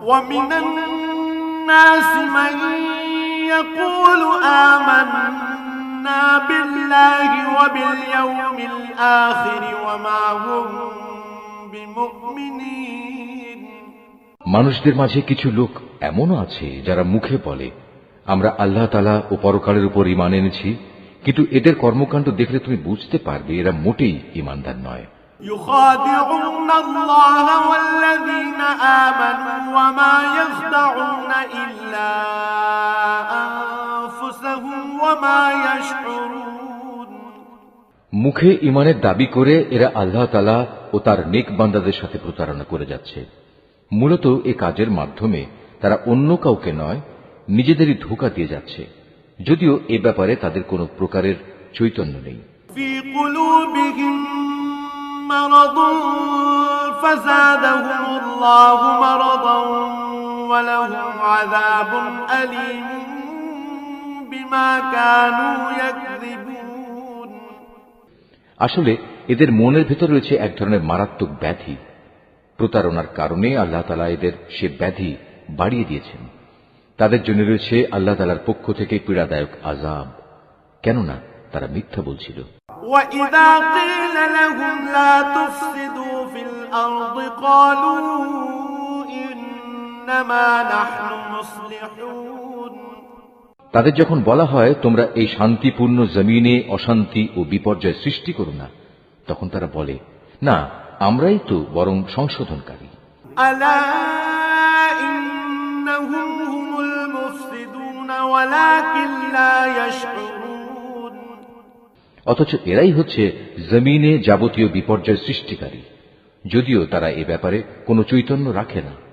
ومن الناس من يقول آمنا بالله وباليوم الآخر وما هم بمؤمنين মানুষদের মাঝে কিছু লোক এমনও আছে যারা মুখে বলে আমরা আল্লাহ তালা ও পরকালের উপর ইমান এনেছি কিন্তু এদের কর্মকাণ্ড দেখলে তুমি বুঝতে পারবে এরা মোটেই ইমানদার নয় يخادعون الله والذين آمنوا وما يخدعون إلا أنفسهم وما يشعرون মুখে ইমানের দাবি করে এরা আল্লাহ তালা ও তার নেক বান্দাদের সাথে প্রতারণা করে যাচ্ছে মূলত এ কাজের মাধ্যমে তারা অন্য কাউকে নয় নিজেদেরই ধোকা দিয়ে যাচ্ছে যদিও এ ব্যাপারে তাদের কোনো প্রকারের চৈতন্য নেই في قلوبهم مرض فزادهم الله مرضا ولهم عذاب أليم بما كانوا يكذبون আসলে এদের মনের ভেতর রয়েছে এক ধরনের মারাত্মক ব্যাধি প্রতারণার কারণে আল্লাহ তালা এদের সে ব্যাধি বাড়িয়ে দিয়েছেন তাদের জন্য রয়েছে আল্লাহ তালার পক্ষ থেকে পীড়াদায়ক আজাব কেননা তারা মিথ্যা বলছিল وإذا قيل لهم لا تفسدوا في الأرض قالوا إنما نحن مصلحون তাদের যখন বলা হয় তোমরা এই শান্তিপূর্ণ জমিনে অশান্তি ও বিপর্যয় সৃষ্টি করো না তখন তারা বলে না আমরাই তো বরং সংশোধনকারী ألا إنهم هم المفسدون ولكن لا يشعرون অথচ এরাই হচ্ছে জমিনে যাবতীয় বিপর্যয় সৃষ্টিকারী। যদিও তারা এ ব্যাপারে কোনো চৈতন্য রাখে না।